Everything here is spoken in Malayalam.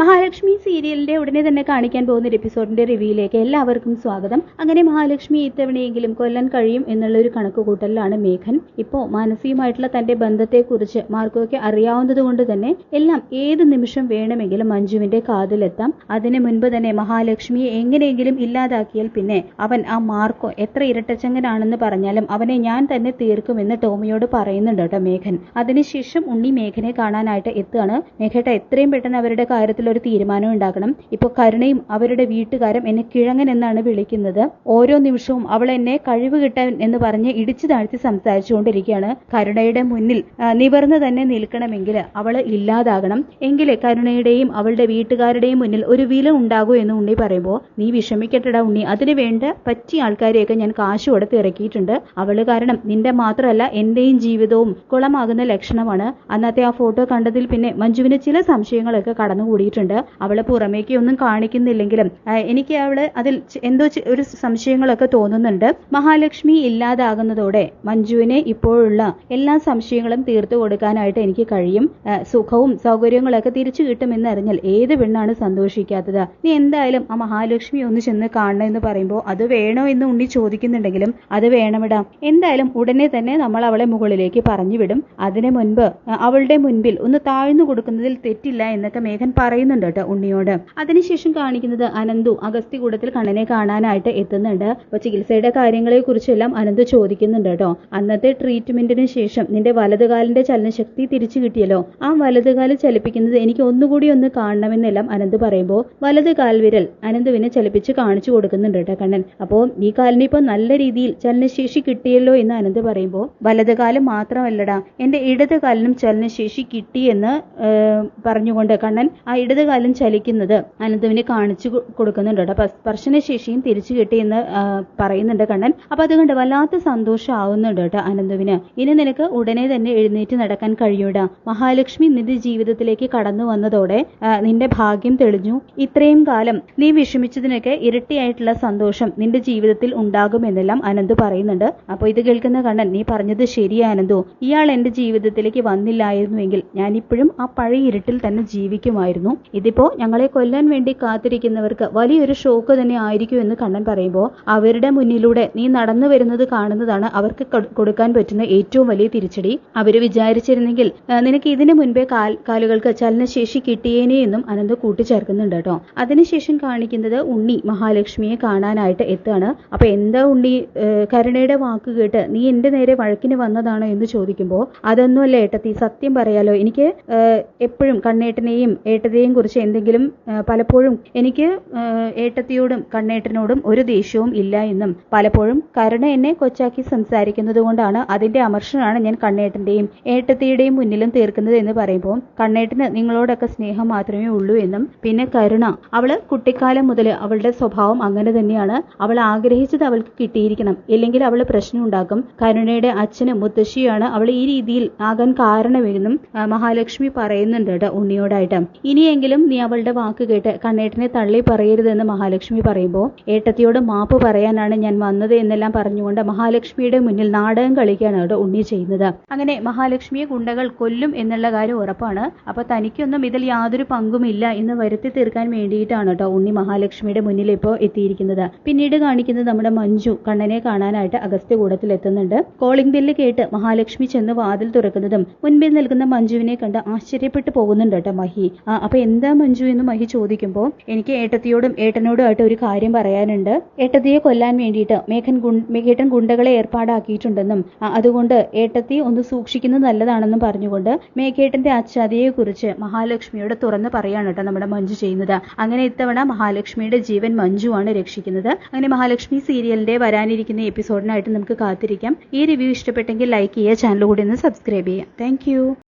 മഹാലക്ഷ്മി സീരിയലിന്റെ ഉടനെ തന്നെ കാണിക്കാൻ പോകുന്ന ഒരു എപ്പിസോഡിന്റെ റിവ്യൂയിലേക്ക് എല്ലാവർക്കും സ്വാഗതം. അങ്ങനെ മഹാലക്ഷ്മി ഇത്തവണയെങ്കിലും കൊല്ലാൻ കഴിയും എന്നുള്ള ഒരു കണക്കുകൂട്ടലിലാണ് മേഘൻ. ഇപ്പോ മാനസികമായിട്ടുള്ള തന്റെ ബന്ധത്തെക്കുറിച്ച് മാർക്കോയ്ക്ക് അറിയാവുന്നത് കൊണ്ട് തന്നെ എല്ലാം ഏത് നിമിഷം വേണമെങ്കിലും മഞ്ജുവിന്റെ കാതിലെത്താം. അതിനു മുൻപ് തന്നെ മഹാലക്ഷ്മിയെ എങ്ങനെയെങ്കിലും ഇല്ലാതാക്കിയാൽ പിന്നെ അവൻ ആ മാർക്കോ എത്ര ഇരട്ടച്ചങ്ങനാണെന്ന് പറഞ്ഞാലും അവനെ ഞാൻ തന്നെ തീർക്കുമെന്ന് ടോമിയോട് പറയുന്നുണ്ട് കേട്ടോ മേഘൻ. അതിനുശേഷം ഉണ്ണി മേഘനെ കാണാനായിട്ട് എത്തുകയാണ്. മേഘട്ട എത്രയും പെട്ടെന്ന് അവരുടെ കാര്യത്തിൽ ഒരു തീരുമാനം ഉണ്ടാക്കണം ഇപ്പൊ കരുണയും അവരുടെ വീട്ടുകാരും എന്നെ കിഴങ്ങൻ എന്നാണ് വിളിക്കുന്നത്. ഓരോ നിമിഷവും അവൾ എന്നെ കഴിവ് കിട്ടാൻ എന്ന് പറഞ്ഞ് ഇടിച്ചു താഴ്ത്തി സംസാരിച്ചുകൊണ്ടിരിക്കുകയാണ്. കരുണയുടെ മുന്നിൽ നിവർന്ന് തന്നെ നിൽക്കണമെങ്കിൽ അവൾ ഇല്ലാതാകണം. എങ്കിലേ കരുണയുടെയും അവളുടെ വീട്ടുകാരുടെയും മുന്നിൽ ഒരു വില ഉണ്ടാകൂ എന്ന് ഉണ്ണി പറയുമ്പോൾ നീ വിഷമിക്കട്ടടാ ഉണ്ണി. അതിന് വേണ്ട പറ്റിയ ആൾക്കാരെയൊക്കെ ഞാൻ കാശ് കൊടുത്ത് ഇറക്കിയിട്ടുണ്ട്. അവൾ കാരണം നിന്റെ മാത്രമല്ല എന്റെയും ജീവിതവും കുളമാകുന്ന ലക്ഷണമാണ്. അന്നത്തെ ആ ഫോട്ടോ കണ്ടതിൽ പിന്നെ മഞ്ജുവിന് ചില സംശയങ്ങളൊക്കെ കടന്നുകൂടിയിട്ടുണ്ട്. അവൾ പുറമേക്ക് ഒന്നും കാണിക്കുന്നില്ലെങ്കിലും എനിക്ക് അവൾ അതിൽ എന്തോ ഒരു സംശയങ്ങളൊക്കെ തോന്നുന്നുണ്ട്. മഹാലക്ഷ്മി ഇല്ലാതാകുന്നതോടെ മഞ്ജുവിനെ ഇപ്പോഴുള്ള എല്ലാ സംശയങ്ങളും തീർത്തു കൊടുക്കാനായിട്ട് എനിക്ക് കഴിയും. സുഖവും സൗകര്യങ്ങളൊക്കെ തിരിച്ചു കിട്ടുമെന്ന് അറിഞ്ഞാൽ ഏത് പെണ്ണാണ് സന്തോഷിക്കാത്തത്? നീ എന്തായാലും ആ മഹാലക്ഷ്മി ഒന്ന് ചെന്ന് കാണണം എന്ന് പറയുമ്പോൾ അത് വേണോ എന്ന് ഉണ്ണി ചോദിക്കുന്നുണ്ടെങ്കിലും അത് വേണമിടാം. എന്തായാലും ഉടനെ തന്നെ നമ്മൾ അവളെ മുകളിലേക്ക് പറഞ്ഞു വിടും അതിനു മുൻപ് അവളുടെ മുൻപിൽ ഒന്ന് താഴ്ന്നു കൊടുക്കുന്നതിൽ തെറ്റില്ല എന്നൊക്കെ മേഘൻ പറയുന്നുണ്ട് കേട്ടോ ഉണ്ണിയോട്. അതിനുശേഷം കാണിക്കുന്നത് അനന്തു അഗസ്തികൂടത്തിൽ കണ്ണനെ കാണാനായിട്ട് എത്തുന്നുണ്ട്. അപ്പൊ ചികിത്സയുടെ കാര്യങ്ങളെ കുറിച്ചെല്ലാം അനന്തു ചോദിക്കുന്നുണ്ട് കേട്ടോ അന്നത്തെ ട്രീറ്റ്മെന്റിന് ശേഷം നിന്റെ വലതുകാലിന്റെ ചലനശക്തി തിരിച്ചു കിട്ടിയല്ലോ. ആ വലതുകാൽ ചലിപ്പിക്കുന്നത് എനിക്ക് ഒന്നുകൂടി ഒന്ന് കാണണമെന്നെല്ലാം അനന്ത് പറയുമ്പോൾ വലത് കാൽവിരൽ അനന്തുവിനെ ചലിപ്പിച്ച് കാണിച്ചു കൊടുക്കുന്നുണ്ട് കേട്ടോ കണ്ണൻ. അപ്പോൾ ഈ കാലിന് ഇപ്പോൾ നല്ല രീതിയിൽ ചലനശേഷി കിട്ടിയല്ലോ എന്ന് അനന്ത് പറയുമ്പോൾ വലത് കാലം മാത്രമല്ലടാ എന്റെ ഇടത് കാലിനും ചലനശേഷി കിട്ടി എന്ന് ഏഹ്, പറഞ്ഞുകൊണ്ട് കണ്ണൻ ആ ഇടത് കാലം ചലിക്കുന്നത് അനന്തുവിനെ കാണിച്ചു കൊടുക്കുന്നുണ്ട് കേട്ടോ. സ്പർശനശേഷിയും തിരിച്ചു കിട്ടി എന്ന് പറയുന്നുണ്ട് കണ്ണൻ. അപ്പൊ അതുകൊണ്ട് വല്ലാത്ത സന്തോഷമാവുന്നുണ്ട് കേട്ടോ അനന്തുവിന്. ഇനി നിനക്ക് ഉടനെ തന്നെ എഴുന്നേറ്റ് നടക്കാൻ കഴിയൂടാ. മഹാലക്ഷ്മി നിന്റെ ജീവിതത്തിലേക്ക് കടന്നു വന്നതോടെ നിന്റെ ഭാഗ്യം തെളിഞ്ഞു. ഇത്രയും കാലം നീ വിഷമിച്ചതിനൊക്കെ ഇരട്ടിയായിട്ടുള്ള സന്തോഷം നിന്റെ ജീവിതത്തിൽ ഉണ്ടാകുമെന്നെല്ലാം അനന്തു പറയുന്നുണ്ട്. അപ്പൊ ഇത് കേൾക്കുന്ന കണ്ണൻ നീ പറഞ്ഞത് ശരിയാ അനന്തു. ഇയാൾ എന്റെ ജീവിതത്തിലേക്ക് വന്നില്ലായിരുന്നുവെങ്കിൽ ഞാനിപ്പോഴും ആ പഴയ ഇരുട്ടിൽ തന്നെ ജീവിക്കുമായിരുന്നു. ഇതിപ്പോ ഞങ്ങളെ കൊല്ലാൻ വേണ്ടി കാത്തിരിക്കുന്നവർക്ക് വലിയൊരു ഷോക്ക് തന്നെ ആയിരിക്കും എന്ന് കണ്ണൻ പറയുമ്പോൾ അവരുടെ മുന്നിലൂടെ നീ നടന്നു വരുന്നത് കാണുന്നതാണ് അവർക്ക് കൊടുക്കാൻ പറ്റുന്ന ഏറ്റവും വലിയ തിരിച്ചടി. അവർ വിചാരിച്ചിരുന്നെങ്കിൽ നിനക്ക് ഇതിനു മുൻപേ കാൽ കാലുകൾക്ക് ചലനശേഷി കിട്ടിയേനെ എന്നും അനന്ത് കൂട്ടിച്ചേർക്കുന്നുണ്ട് കേട്ടോ. അതിനുശേഷം കാണിക്കുന്നത് ഉണ്ണി മഹാലക്ഷ്മിയെ കാണാനായിട്ട് എത്താണ് അപ്പൊ എന്താ ഉണ്ണി കരുണയുടെ വാക്ക് കേട്ട് നീ എന്റെ നേരെ വഴക്കിന് വന്നതാണോ എന്ന് ചോദിക്കുമ്പോൾ അതൊന്നുമല്ല ഏട്ടത്തി സത്യം പറയാലോ. എനിക്ക് എപ്പോഴും കണ്ണേട്ടനെയും ഏട്ടത്തെയും കുറിച്ച് എന്തെങ്കിലും പലപ്പോഴും എനിക്ക് ഏട്ടത്തിയോടും കണ്ണേട്ടനോടും ഒരു ദേഷ്യവും ഇല്ല എന്നും പലപ്പോഴും കരുണ എന്നെ കൊച്ചാക്കി സംസാരിക്കുന്നത് കൊണ്ടാണ് അതിന്റെ അമർഷനാണ് ഞാൻ കണ്ണേട്ടന്റെയും ഏട്ടത്തിയുടെയും മുന്നിലും തീർക്കുന്നത് എന്ന് പറയുമ്പോൾ കണ്ണേട്ടന് നിങ്ങളോടൊക്കെ സ്നേഹം മാത്രമേ ഉള്ളൂ എന്നും പിന്നെ കരുണ. അവൾ കുട്ടിക്കാലം മുതൽ അവളുടെ സ്വഭാവം അങ്ങനെ തന്നെയാണ്. അവൾ ആഗ്രഹിച്ചത് അവൾക്ക് കിട്ടിയിരിക്കണം. ഇല്ലെങ്കിൽ അവൾ പ്രശ്നം ഉണ്ടാക്കും. കരുണയുടെ അച്ഛനും മുത്തശ്ശിയാണ് അവൾ ഈ രീതിയിൽ ആകാൻ കാരണമെന്നും മഹാലക്ഷ്മി പറയുന്നുണ്ട് കേട്ടോ ഉണ്ണിയോടായിട്ട്. ഇനിയെങ്കിലും നീ അവളുടെ വാക്ക് കേട്ട് കണ്ണേട്ടനെ തള്ളി പറയരുതെന്ന് മഹാലക്ഷ്മി പറയുമ്പോൾ ഏട്ടത്തിയോട് മാപ്പ് പറയാനാണ് ഞാൻ വന്നത് എന്നെല്ലാം പറഞ്ഞുകൊണ്ട് മഹാലക്ഷ്മിയുടെ മുന്നിൽ നാടകം കളിക്കുകയാണ് അവിടെ ഉണ്ണി ചെയ്യുന്നത്. അങ്ങനെ മഹാലക്ഷ്മിയെ ഗുണ്ടകൾ കൊല്ലും എന്നുള്ള കാര്യം ഉറപ്പാണ്. അപ്പൊ തനിക്കൊന്നും ഇതിൽ യാതൊരു പങ്കുമില്ല എന്ന് വരുത്തി തീർക്കാൻ വേണ്ടിയിട്ടാണ് കേട്ടോ ഉണ്ണി മഹാലക്ഷ്മിയുടെ മുന്നിൽ ഇപ്പോൾ എത്തിയിരിക്കുന്നത്. പിന്നീട് കാണിക്കുന്നത് നമ്മുടെ മഞ്ജു കണ്ണനെ കാണാനായിട്ട് അഗസ്ത്യ കൂടത്തിൽ എത്തുന്നുണ്ട്. കോളിംഗ് ബെല്ല് കേട്ട് മഹാലക്ഷ്മി ചെന്ന് വാതിൽ തുറക്കുന്നതും മുൻപിൽ നിൽക്കുന്ന മഞ്ജുവിനെ കണ്ട് ആശ്ചര്യപ്പെട്ടു പോകുന്നുണ്ട് കേട്ടോ മഹി. അപ്പൊ എന്താ മഞ്ജു എന്ന് മഹി ചോദിക്കുമ്പോൾ എനിക്ക് ഏട്ടത്തിയോടും ഏട്ടനോടും ആയിട്ട് ഒരു കാര്യം പറയാനുണ്ട്. ഏട്ടത്തിയെ കൊല്ലാൻ വേണ്ടിയിട്ട് മേഘൻ മേഘേട്ടൻ ഗുണ്ടകളെ ഏർപ്പാടാക്കിയിട്ടുണ്ടെന്നും അതുകൊണ്ട് ഏട്ടത്തി ഒന്ന് സൂക്ഷിക്കുന്നത് നല്ലതാണെന്നും പറഞ്ഞുകൊണ്ട് മേഘേട്ടന്റെ അച്ചാതിയെ കുറിച്ച് മഹാലക്ഷ്മിയോട് തുറന്ന് പറയാണ് കേട്ടോ നമ്മുടെ മഞ്ജു ചെയ്യുന്നത്. അങ്ങനെ ഇത്തവണ മഹാലക്ഷ്മിയുടെ ജീവൻ മഞ്ജു ആണ് രക്ഷിക്കുന്നത്. അങ്ങനെ മഹാലക്ഷ്മി സീരിയലിന്റെ വരാനിരിക്കുന്ന എപ്പിസോഡിനായിട്ട് നമുക്ക് കാത്തിരിക്കാം. ഈ റിവ്യൂ ഇഷ്ടപ്പെട്ടെങ്കിൽ ലൈക്ക് ചെയ്യുക ചാനൽ കൂടി ഒന്ന് സബ്സ്ക്രൈബ് ചെയ്യുക. താങ്ക്